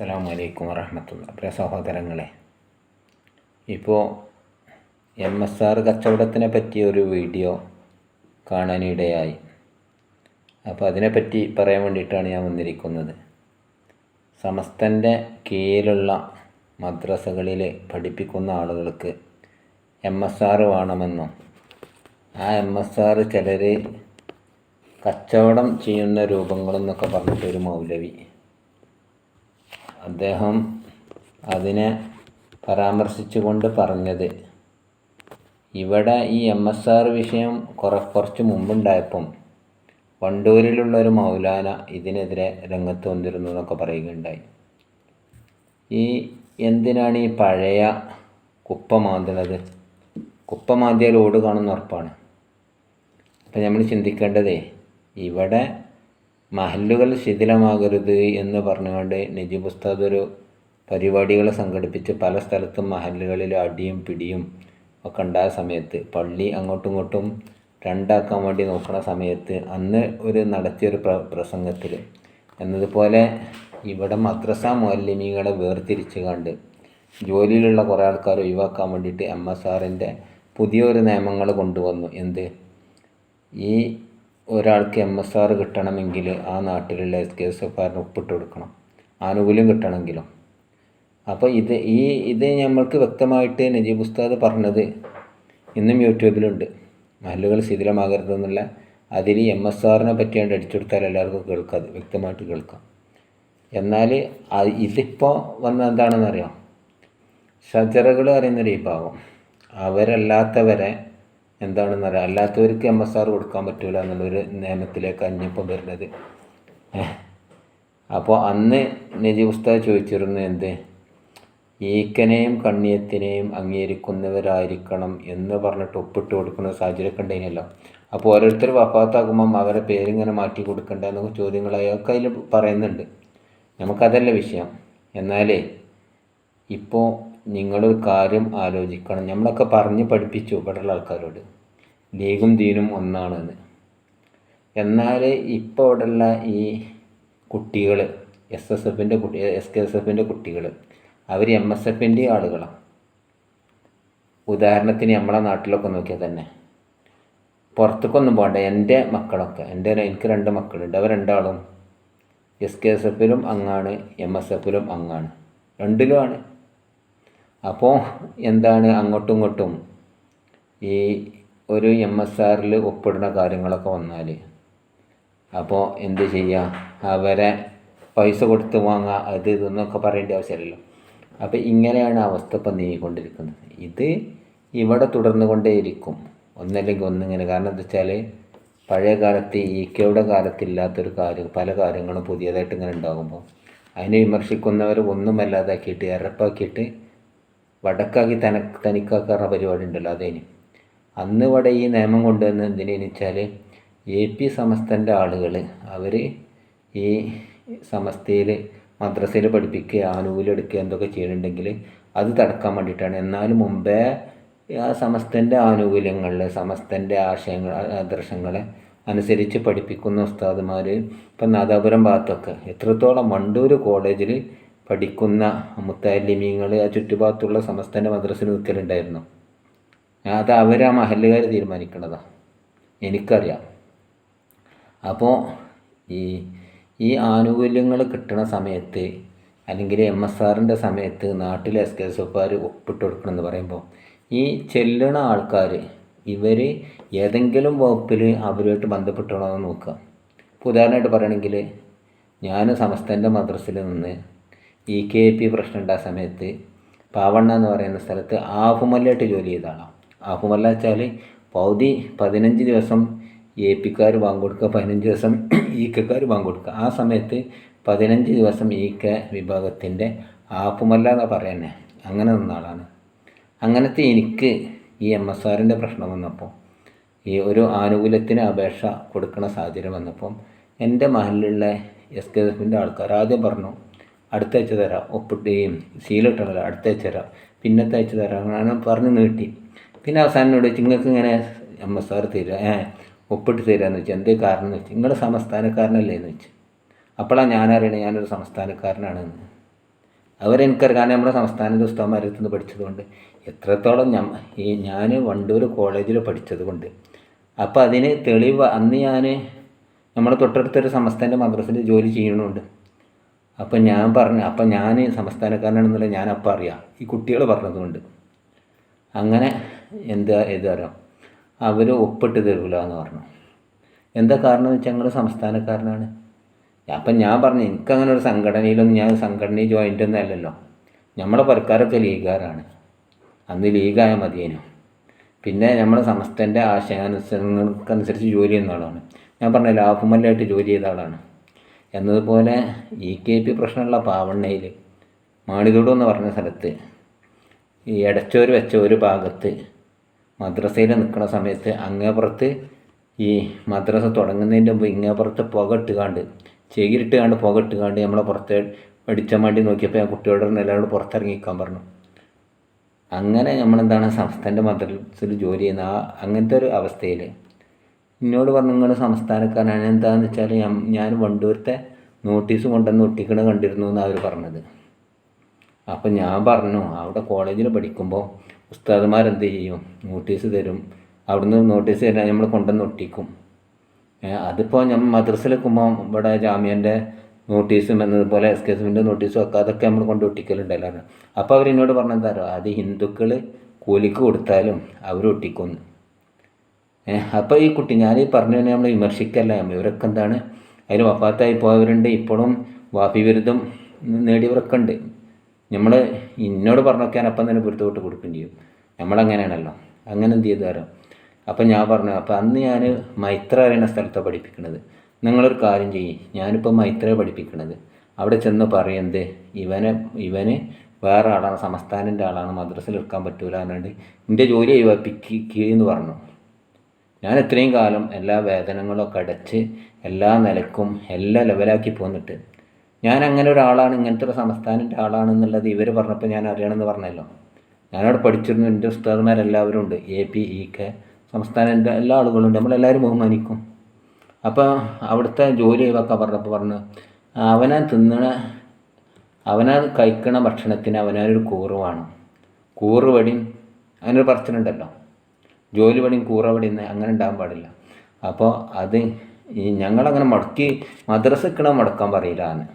അസ്സാം വലൈക്കും വറഹമത്തുള്ള പ്രിയ സഹോദരങ്ങളെ ഇപ്പോൾ എം എസ് ആർ കച്ചവടത്തിനെ പറ്റിയ ഒരു വീഡിയോ കാണാനിടയായി. അപ്പോൾ അതിനെപ്പറ്റി പറയാൻ വേണ്ടിയിട്ടാണ് ഞാൻ വന്നിരിക്കുന്നത്. സമസ്തന്റെ കീഴിലുള്ള മദ്രസകളിൽ പഠിപ്പിക്കുന്ന ആളുകൾക്ക് എം എസ് ആർ വേണമെന്നും ആ എം എസ് ആർ ചിലർ കച്ചവടം ചെയ്യുന്ന രൂപങ്ങളെന്നൊക്കെ പറഞ്ഞിട്ടൊരു മൗലവി അദ്ദേഹം അതിനെ പരാമർശിച്ചുകൊണ്ട് പറഞ്ഞത്. ഇവിടെ ഈ എം എസ് ആർ വിഷയം കുറെ കുറച്ച് മുമ്പുണ്ടായപ്പം വണ്ടൂരിലുള്ള ഒരു മൗലാന ഇതിനെതിരെ രംഗത്ത് വന്നിരുന്നു എന്നൊക്കെ പറയുകയുണ്ടായി. ഈ എന്തിനാണ് ഈ പഴയ കുപ്പ മാന്തണത് കുപ്പ മാന്തിയാൽ ഓട് കാണുന്ന ഉറപ്പാണ്. അപ്പം നമ്മൾ ചിന്തിക്കേണ്ടതേ ഇവിടെ മഹല്ലുകൾ ശിഥിലമാകരുത് എന്ന് പറഞ്ഞുകൊണ്ട് നജീബ് ഉസ്താദ് ഒരു പരിപാടികൾ സംഘടിപ്പിച്ച് പല സ്ഥലത്തും മഹല്ലുകളിൽ അടിയും പിടിയും ഒക്കെ ഉണ്ടായ സമയത്ത് പള്ളി അങ്ങോട്ടും ഇങ്ങോട്ടും രണ്ടാക്കാൻ വേണ്ടി നോക്കുന്ന സമയത്ത് അന്ന് ഒരു നടത്തിയൊരു പ്ര പ്രസംഗത്തിൽ എന്നതുപോലെ ഇവിടെ മദ്രസ മുഅല്ലിമീങ്ങളെ വേർതിരിച്ച് കണ്ട് ജോലിയിലുള്ള കുറേ ആൾക്കാർ ഒഴിവാക്കാൻ വേണ്ടിയിട്ട് എം എസ് ആറിന്റെ പുതിയൊരു നിയമങ്ങൾ കൊണ്ടുവന്നു. എന്ത്? ഈ ഒരാൾക്ക് എം എസ് ആർ കിട്ടണമെങ്കിൽ ആ നാട്ടിലുള്ള എസ് കെ എസ് എഫ് ആറിന് ഒപ്പിട്ട് കൊടുക്കണം. ആനുകൂല്യം കിട്ടണമെങ്കിലും. അപ്പോൾ ഇത് ഈ ഇത് നമ്മൾക്ക് വ്യക്തമായിട്ട് നജീബ് ഉസ്താദ് പറഞ്ഞത് ഇന്നും യൂട്യൂബിലുണ്ട്. മഹലുകൾ ശിഥിലമാകരുതെന്നുള്ള അതിൽ എം എസ് ആറിനെ പറ്റിയാണ്ട് അടിച്ചെടുത്താൽ എല്ലാവർക്കും കേൾക്കാം വ്യക്തമായിട്ട് കേൾക്കാം. എന്നാൽ ഇതിപ്പോൾ വന്ന എന്താണെന്നറിയാം? ഷജറകൾ അറിയുന്നൊരു വിഭാഗം. അവരല്ലാത്തവരെ എന്താണെന്ന് അറിയാം അല്ലാത്തവർക്ക് എം എസ് ആർ കൊടുക്കാൻ പറ്റില്ല എന്നുള്ളൊരു നിയമത്തിലേക്ക് അന്യപ്പം വരുന്നത്. അപ്പോൾ അന്ന് നജീബ് ഉസ്താദ് ചോദിച്ചിരുന്നു എന്ത്? ഈക്കനെയും കണ്ണിയത്തിനെയും അംഗീകരിക്കുന്നവരായിരിക്കണം എന്ന് പറഞ്ഞിട്ട് ഒപ്പിട്ട് കൊടുക്കുന്ന സാഹചര്യമൊക്കെ ഉണ്ടായിരുന്നല്ലോ. അപ്പോൾ ഓരോരുത്തർ വഫാത്താകുമ്പം അവരെ പേരിങ്ങനെ മാറ്റി കൊടുക്കണ്ട എന്നൊക്കെ ചോദ്യങ്ങളൊക്കെ അതിൽ പറയുന്നുണ്ട്. നമുക്കതല്ല വിഷയം. എന്നാലേ ഇപ്പോൾ നിങ്ങളൊരു കാര്യം ആലോചിക്കണം. നമ്മളൊക്കെ പറഞ്ഞ് പഠിപ്പിച്ചു ഇവിടെയുള്ള ആൾക്കാരോട്. ലീഗും ദീനും ഒന്നാണെന്ന്. എന്നാൽ ഇപ്പോൾ ഇവിടെയുള്ള ഈ കുട്ടികൾ എസ് എസ് എഫിന്റെ കുട്ടി എസ് കെ എസ് എഫിന്റെ കുട്ടികൾ അവർ എം എസ് എഫിന്റെ ആളുകളാണ് ഉദാഹരണത്തിന് നമ്മളെ നാട്ടിലൊക്കെ നോക്കിയാൽ തന്നെ. പുറത്തേക്കൊന്നും പോകണ്ട. എന്റെ മക്കളൊക്കെ എന്റെ എനിക്ക് രണ്ട് മക്കളുണ്ട്. അവർ രണ്ടാളും എസ് കെ എസ് എഫിലും അങ്ങാണ് എം എസ് എഫിലും അങ്ങാണ്. രണ്ടിലുമാണ് അപ്പോൾ എന്താണ് അങ്ങോട്ടും ഇങ്ങോട്ടും ഈ ഒരു എം എസ് ആറിൽ ഒപ്പിടുന്ന കാര്യങ്ങളൊക്കെ വന്നാൽ അപ്പോൾ എന്ത് ചെയ്യുക അവരെ പൈസ കൊടുത്ത് വാങ്ങുക അത് ഇതെന്നൊക്കെ പറയേണ്ട ആവശ്യമില്ലല്ലോ. അപ്പോൾ ഇങ്ങനെയാണ് അവസ്ഥ ഇപ്പം നീങ്ങിക്കൊണ്ടിരിക്കുന്നത്. ഇത് ഇവിടെ തുടർന്നു കൊണ്ടേയിരിക്കും ഒന്നല്ലെങ്കിൽ ഒന്നിങ്ങനെ. കാരണം എന്താ വെച്ചാൽ പഴയ കാലത്ത് ഈ കെയുടെ കാലത്തില്ലാത്തൊരു കാര്യം പല കാര്യങ്ങളും പുതിയതായിട്ട് ഇങ്ങനെ ഉണ്ടാകുമ്പോൾ അതിനെ വിമർശിക്കുന്നവർ ഒന്നും അല്ലാതാക്കിയിട്ട് ഇറപ്പാക്കിയിട്ട് വടക്കാക്കി തന തനിക്കാക്കാറുള്ള പരിപാടി ഉണ്ടല്ലോ അതേന്. അന്ന് ഇവിടെ ഈ നിയമം കൊണ്ടുവന്ന് എന്തിനെന്ന് വെച്ചാൽ എ പി സമസ്തന്റെ ആളുകൾ അവർ ഈ സമസ്തയിൽ മദ്രസയിൽ പഠിപ്പിക്കുക ആനുകൂല്യം എന്തൊക്കെ ചെയ്യുന്നുണ്ടെങ്കിൽ അത് തടക്കാൻ വേണ്ടിയിട്ടാണ്. എന്നാലും മുമ്പേ ആ സമസ്തന്റെ ആനുകൂല്യങ്ങളിൽ സമസ്തന്റെ ആശയങ്ങൾ ആദർശങ്ങളെ അനുസരിച്ച് പഠിപ്പിക്കുന്ന ഉസ്താദുമാർ ഇപ്പം നാദാപുരം ഭാഗത്തൊക്കെ എത്രത്തോളം വണ്ടൂർ കോളേജിൽ പഠിക്കുന്ന മുത്താലിമീങ്ങൾ ആ ചുറ്റുഭാഗത്തുള്ള സമസ്തന്റെ മദ്രസയിൽ നിൽക്കലുണ്ടായിരുന്നു. അത് അവരാ മഹല്ലുകാർ തീരുമാനിക്കുന്നതാണ് എനിക്കറിയാം. അപ്പോൾ ഈ ഈ ആനുകൂല്യങ്ങൾ കിട്ടുന്ന സമയത്ത് അല്ലെങ്കിൽ എം എസ് ആറിന്റെ സമയത്ത് നാട്ടിലെ എസ് കെ എസ് എഫുകാർ ഒപ്പിട്ട് കൊടുക്കണമെന്ന് പറയുമ്പോൾ ഈ ചെല്ലണ ആൾക്കാർ ഇവർ ഏതെങ്കിലും വകുപ്പിൽ അവരുമായിട്ട് ബന്ധപ്പെട്ടണോ എന്ന് നോക്കുക. ഇപ്പോൾ ഉദാഹരണമായിട്ട് പറയുകയാണെങ്കിൽ ഞാൻ സമസ്തന്റെ മദ്രസയിൽ നിന്ന് ഇ കെ പി പ്രശ്നം ഉണ്ടായ സമയത്ത് പാവണ്ണ എന്ന് പറയുന്ന സ്ഥലത്ത് ആഫുമല്ലായിട്ട് ജോലി ചെയ്ത ആളാണ് ആഫുമല്ല വെച്ചാൽ പൗതി പതിനഞ്ച് ദിവസം എ പിക്കാർ കൊടുക്കുക പതിനഞ്ച് ദിവസം ഇ കെക്കാർ കൊടുക്കുക ആ സമയത്ത് പതിനഞ്ച് ദിവസം ഇ കെ വിഭാഗത്തിന്റെ ആപ്പുമല്ല എന്നാണ് പറയുന്നത് അങ്ങനെ നിന്ന ആളാണ്. അങ്ങനത്തെ എനിക്ക് ഈ എം എസ് ആറിന്റെ പ്രശ്നം വന്നപ്പോൾ ഈ ഒരു ആനുകൂല്യത്തിന് അപേക്ഷ കൊടുക്കുന്ന സാഹചര്യം വന്നപ്പം എന്റെ മഹലിലുള്ള എസ് കെ എഫിന്റെ ആൾക്കാർ ആദ്യം പറഞ്ഞു അടുത്ത ആഴ്ച തരാം. ഒപ്പിട്ടേയും സീലിട്ടല്ല അടുത്ത ആഴ്ച തരാം. പിന്നത്തെ ആഴ്ച തരാം. അങ്ങനെ പറഞ്ഞ് നീട്ടി. പിന്നെ അവസാനം എന്നോട് നിങ്ങൾക്ക് ഇങ്ങനെ എം എസ് ആർ തരിക ഏ ഒപ്പിട്ട് തരാമെന്ന് വെച്ചാൽ എന്തേ കാരണം എന്ന് വെച്ചാൽ നിങ്ങൾ സംസ്ഥാനക്കാരനല്ലേ എന്ന് വെച്ചു അപ്പോഴാണ് ഞാൻ അറിയണത് ഞാനൊരു സംസ്ഥാനക്കാരനാണെന്ന്. അവരെനിക്കറിയാം. കാരണം നമ്മുടെ സംസ്ഥാനത്തെ ഉസ്താന്മാരടുത്ത് നിന്ന് പഠിച്ചതുകൊണ്ട് എത്രത്തോളം ഞാൻ ഈ ഞാൻ വണ്ടൂർ കോളേജിൽ പഠിച്ചതുകൊണ്ട്. അപ്പോൾ അതിന് തെളിവ് അന്ന് ഞാൻ നമ്മുടെ തൊട്ടടുത്തൊരു സംസ്ഥാന മദ്രസയിൽ ജോലി ചെയ്യണമുണ്ട് അപ്പം ഞാൻ പറഞ്ഞു അപ്പം ഞാൻ സംസ്ഥാനക്കാരനാണെന്നുള്ള ഞാൻ അപ്പം അറിയാം. ഈ കുട്ടികൾ പറഞ്ഞതുകൊണ്ട്. അങ്ങനെ എന്താ ഇത് അറിയാം? അവർ ഒപ്പിട്ട് തരില്ല എന്ന് പറഞ്ഞു. എന്താ കാരണം എന്ന് വെച്ചാൽ ഞങ്ങൾ സംസ്ഥാനക്കാരനാണ്. അപ്പം ഞാൻ പറഞ്ഞു എനിക്കങ്ങനെ ഒരു സംഘടനയിലൊന്നും ഞാൻ സംഘടനയിൽ ജോയിന്റ് ഒന്നും അല്ലല്ലോ. നമ്മളെ പരക്കാരൊക്കെ ലീഗുകാരാണ്. അന്ന് ലീഗായ മതിയേനു. പിന്നെ നമ്മൾ സംസ്ഥന്റെ ആശയാനുസരണങ്ങൾക്കനുസരിച്ച് ജോലി ചെയ്യുന്ന ആളാണ്. ഞാൻ പറഞ്ഞ ലാഭമല്ലായിട്ട് ജോലി ചെയ്ത ആളാണ്. എന്നതുപോലെ ഇ കെ പി പ്രശ്നമുള്ള പാവണ്ണയിൽ മാണിതോട് എന്ന് പറഞ്ഞ സ്ഥലത്ത് ഈ എടച്ചോര് വെച്ച ഒരു ഭാഗത്ത് മദ്രസയിൽ നിൽക്കുന്ന സമയത്ത് അങ്ങേപ്പുറത്ത് ഈ മദ്രസ തുടങ്ങുന്നതിന്റെ മുമ്പ് ഇങ്ങേപ്പുറത്ത് പുക ഇട്ടുകാണ്ട് ചെകിരിട്ടുകാണ്ട് പുക ഇട്ടുകാണ്ട് നമ്മളെ പുറത്ത് വെടിച്ചാൻ വേണ്ടി നോക്കിയപ്പോൾ ഞാൻ കുട്ടിയോട് എല്ലാവരോട് പുറത്തിറങ്ങിക്കാൻ പറഞ്ഞു. അങ്ങനെ നമ്മളെന്താണ് സംസ്ഥാന മദ്രസയിൽ ജോലി ചെയ്യുന്ന ആ അങ്ങനത്തെ ഒരു അവസ്ഥയിൽ എന്നോട് പറഞ്ഞു നിങ്ങൾ സംസ്ഥാനക്കാരനാണ്. എന്താണെന്ന് വെച്ചാൽ ഞാൻ വണ്ടൂരത്തെ നോട്ടീസ് കൊണ്ടുവന്ന് ഒട്ടിക്കണ കണ്ടിരുന്നു എന്നാണ് അവർ പറഞ്ഞത്. അപ്പം ഞാൻ പറഞ്ഞു അവിടെ കോളേജിൽ പഠിക്കുമ്പോൾ ഉസ്താദുമാരെന്ത് ചെയ്യും? നോട്ടീസ് തരും. അവിടുന്ന് നോട്ടീസ് തരാൻ നമ്മൾ കൊണ്ടുവന്ന് ഒട്ടിക്കും. അതിപ്പോൾ നമ്മൾ മദ്രസയിൽ നിൽക്കുമ്പോൾ ഇവിടെ ജാമ്യന്റെ നോട്ടീസും എന്നതുപോലെ എസ് കെ എസിന്റെ നോട്ടീസും ഒക്കെ അതൊക്കെ നമ്മൾ കൊണ്ട് ഒട്ടിക്കലുണ്ടല്ലോ. അപ്പോൾ അവരെന്നോട് പറഞ്ഞെന്താ അത് ഹിന്ദുക്കൾ കൂലിക്ക് കൊടുത്താലും അവർ ഒട്ടിക്കുന്നു അപ്പോൾ ഈ കുട്ടി ഞാൻ ഈ പറഞ്ഞു തന്നെ നമ്മൾ വിമർശിക്കല്ല ഇവരൊക്കെ എന്താണ്? അതിൽ വഫാത്തായി പോയവരുണ്ട്. ഇപ്പോഴും വാഫി വിരുദ്ധം നേടിയവരൊക്കെ ഉണ്ട് നമ്മൾ ഇന്നോട് പറഞ്ഞൊക്കെ അപ്പം തന്നെ പൊരുത്തോട്ട് കൊടുക്കുകയും ചെയ്യും. നമ്മളങ്ങനെയാണല്ലോ. അങ്ങനെ എന്ത് ചെയ്തു തരാം? അപ്പം ഞാൻ പറഞ്ഞു അപ്പം അന്ന് ഞാൻ മൈത്ര അറിയുന്ന സ്ഥലത്താണ് പഠിപ്പിക്കുന്നത് നിങ്ങളൊരു കാര്യം ചെയ്യും. ഞാനിപ്പോൾ മൈത്ര പഠിപ്പിക്കുന്നത് അവിടെ ചെന്ന് പറയുന്നത് ഇവനെ ഇവന് വേറെ ആളാണ് സംസ്ഥാനന്റെ ആളാണ് മദ്രസയിൽ എടുക്കാൻ പറ്റൂല എന്നുണ്ട് എന്റെ ജോലി ഒഴിവാപ്പിക്കുകയെന്ന് പറഞ്ഞു. ഞാൻ ഇത്രയും കാലം എല്ലാ വേതനങ്ങളൊക്കെ അടച്ച് എല്ലാ നിലക്കും എല്ലാ ലെവലാക്കി പോന്നിട്ട് ഞാൻ അങ്ങനെ ഒരാളാണ് ഇങ്ങനത്തെ ഒരു സംസ്ഥാനത്തിന്റെ ആളാണെന്നുള്ളത് ഇവർ പറഞ്ഞപ്പോൾ ഞാൻ അറിയണമെന്ന് പറഞ്ഞല്ലോ. ഞാനവിടെ പഠിച്ചിരുന്നു എന്റെ ഉസ്താദ്മാരെല്ലാവരും ഉണ്ട് എ പി ഇ കെ സംസ്ഥാനത്തിന്റെ എല്ലാ ആളുകളും ഉണ്ട് നമ്മളെല്ലാവരും ബഹുമാനിക്കും. അപ്പോൾ അവിടുത്തെ ജോലി ഒഴിവാക്കാൻ പറഞ്ഞപ്പോൾ പറഞ്ഞു അവനാ തിന്നണ അവനാ കഴിക്കണ ഭക്ഷണത്തിന് അവനൊരു കൂറ് വേണം. കൂറ് വടി പറച്ചിലുണ്ടല്ലോ. ജോലി പണിയും കൂറ പണിയും അങ്ങനെ ഉണ്ടാകാൻ പാടില്ല. അപ്പോൾ അത് ഈ ഞങ്ങളങ്ങനെ മുടക്കി മദ്രസ ഇക്കണ മുടക്കാൻ പറയില്ല എന്ന്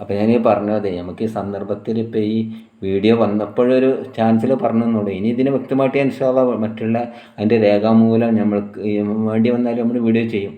അപ്പോൾ ഞാൻ ഈ പറഞ്ഞത് നമുക്ക് ഈ സന്ദർഭത്തിൽ ഇപ്പോൾ ഈ വീഡിയോ വന്നപ്പോഴൊരു ചാൻസിൽ പറഞ്ഞു തന്നോളൂ ഇനി ഇതിന് വ്യക്തമായിട്ട് ഇൻഷാല്ല മറ്റുള്ള അതിന്റെ രേഖാമൂലം നമ്മൾക്ക് വേണ്ടി വന്നാലും നമ്മൾ വീഡിയോ ചെയ്യും.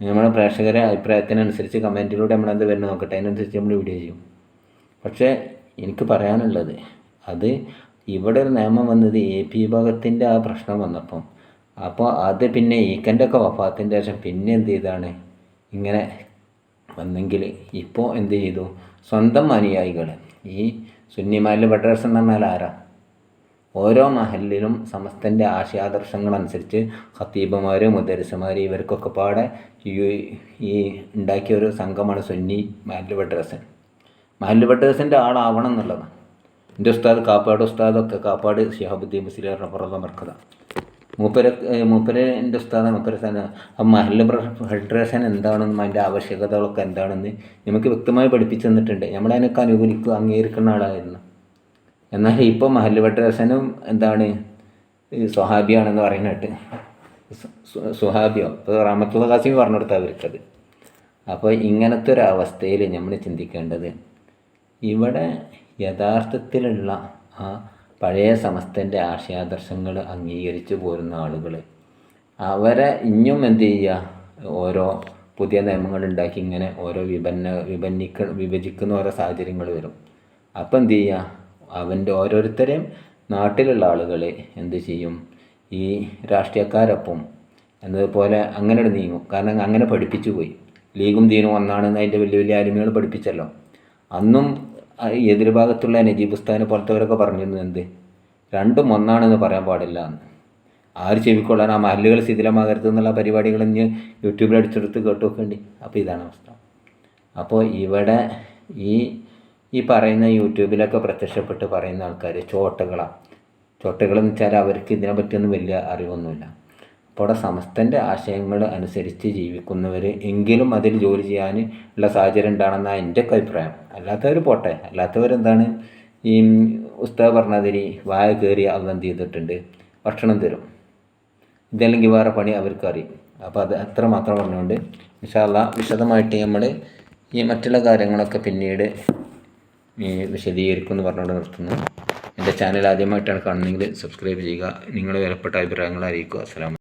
നമ്മുടെ പ്രേക്ഷകരെ അഭിപ്രായത്തിനനുസരിച്ച് കമന്റിലൂടെ നമ്മളെന്ത് വരുന്ന നോക്കട്ടെ. അതിനനുസരിച്ച് നമ്മൾ വീഡിയോ ചെയ്യും. പക്ഷേ എനിക്ക് പറയാനുള്ളത് അത് ഇവിടെ ഒരു നിയമം വന്നത് എ പി വിഭാഗത്തിന്റെ ആ പ്രശ്നം വന്നപ്പം. അപ്പോൾ അത് പിന്നെ ഈക്കന്റെ ഒക്കെ വഫാത്തിന്റെ ശേഷം പിന്നെ എന്ത് ചെയ്താണ്? ഇങ്ങനെ വന്നെങ്കിൽ ഇപ്പോൾ എന്ത് ചെയ്തു? സ്വന്തം അനുയായികൾ ഈ സുന്നിമാരിൽ ഫെഡറേഷൻ എന്ന് പറഞ്ഞാൽ ആരാ? ഓരോ മഹലിലും സമസ്തന്റെ ആശയാദർശങ്ങളനുസരിച്ച് ഖത്തീബുമാർ മുദരസുമാർ ഇവർക്കൊക്കെ പാടെ ഈ ഉണ്ടാക്കിയ ഒരു സംഘമാണ് സുന്നി മഹൽ ഫെഡറേഷൻ. മഹൽ ഫെഡറേഷന്റെ ആളാവണം എന്നുള്ളതാണ്. എന്റെ ഉസ്താദ് കാപ്പാട് ഉസ്താദൊക്കെ കാപ്പാട് ഷിഹാബുദ്ദീൻ മുസ്ലിം പുറത്തെ മർക്കത മൂപ്പര മൂപ്പര എന്റെ ഉസ്താദാണ് മൂപ്പര ആ മഹല്ല ഫെഡറേഷൻ എന്താണെന്നും അതിന്റെ ആവശ്യകതകളൊക്കെ എന്താണെന്ന് നമുക്ക് വ്യക്തമായി പഠിപ്പിച്ചു തന്നിട്ടുണ്ട്. നമ്മളതിനൊക്കെ അനുകൂലിക്കുക അംഗീകരിക്കുന്ന ആളായിരുന്നു. എന്നാൽ ഇപ്പോൾ മഹല്ല ഫെഡറേഷനും എന്താണ് സ്വഹാബിയാണെന്ന് പറയുന്നിട്ട് സുഹാബിയോ ഇപ്പോൾ റാമത്തുള്ള കാസിമി പറഞ്ഞു കൊടുത്താൽ അവർക്കത് അപ്പോൾ ഇങ്ങനത്തെ ഒരു അവസ്ഥയിൽ നമ്മൾ ചിന്തിക്കേണ്ടത് ഇവിടെ യഥാർത്ഥത്തിലുള്ള ആ പഴയ സമസ്തന്റെ ആശയാദർശങ്ങൾ അംഗീകരിച്ചു പോരുന്ന ആളുകൾ അവരെ ഇനിയും എന്ത് ചെയ്യുക ഓരോ പുതിയ നിയമങ്ങൾ ഉണ്ടാക്കി ഇങ്ങനെ ഓരോ വിപന്ന വിപന്നിക്ക വിഭജിക്കുന്ന ഓരോ സാഹചര്യങ്ങൾ വരും. അപ്പം എന്ത് ചെയ്യുക അവന്റെ ഓരോരുത്തരെയും നാട്ടിലുള്ള ആളുകൾ എന്ത് ചെയ്യും? ഈ രാഷ്ട്രീയക്കാരൊപ്പം എന്നതുപോലെ അങ്ങനെ നീങ്ങും. കാരണം അങ്ങനെ പഠിപ്പിച്ചു പോയി. ലീഗും ദീനും ഒന്നാണെന്ന് അതിന്റെ വലിയ വലിയ അരുമകൾ പഠിപ്പിച്ചല്ലോ. അന്നും എതിർഭാഗത്തുള്ള നജീബ് ഉസ്താനെ പോലത്തെവരൊക്കെ പറഞ്ഞിരുന്നു എന്ത്? രണ്ടും ഒന്നാണെന്ന് പറയാൻ പാടില്ല എന്ന്. ആര് ചെവിക്കൊള്ളാൻ ആ മഹല്ലുകൾ ശിഥിലമാകരുത് എന്നുള്ള പരിപാടികൾ ഇനി യൂട്യൂബിൽ അടിച്ചെടുത്ത് കേട്ട് വെക്കേണ്ടി അപ്പോൾ ഇതാണ് അവസ്ഥ. അപ്പോൾ ഇവിടെ ഈ ഈ പറയുന്ന യൂട്യൂബിലൊക്കെ പ്രത്യക്ഷപ്പെട്ട് പറയുന്ന ആൾക്കാർ ചോട്ടകളാണ് ചോട്ടകളെന്ന് വെച്ചാൽ അവർക്ക് ഇതിനെ പറ്റിയൊന്നും വലിയ അറിവൊന്നുമില്ല. അവിടെ സമസ്തന്റെ ആശയങ്ങൾ അനുസരിച്ച് ജീവിക്കുന്നവർ എങ്കിലും അതിൽ ജോലി ചെയ്യാൻ ഉള്ള സാഹചര്യം ഉണ്ടാണെന്നാണ് എന്റെ ഒക്കെ അഭിപ്രായം. അല്ലാത്തവർ പോട്ടെ. അല്ലാത്തവർ എന്താണ് ഈ ഉസ്താദ് പറഞ്ഞതിരി വായ കയറി അവർ എന്ത് ചെയ്തിട്ടുണ്ട്? ഭക്ഷണം തരും. ഇതല്ലെങ്കിൽ വേറെ പണി അവർക്ക് അറിയും. അപ്പോൾ അത് അത്ര മാത്രം പറഞ്ഞുകൊണ്ട് വിശാല വിശദമായിട്ട് നമ്മൾ ഈ മറ്റുള്ള കാര്യങ്ങളൊക്കെ പിന്നീട് ഈ വിശദീകരിക്കുമെന്ന് പറഞ്ഞുകൊണ്ട് നിർത്തുന്നു. എന്റെ ചാനൽ ആദ്യമായിട്ടാണ് കാണുന്നതെങ്കിൽ സബ്സ്ക്രൈബ് ചെയ്യുക. നിങ്ങളുടെ വിലപ്പെട്ട അഭിപ്രായങ്ങൾ അറിയിക്കുക. അസ്സലാമു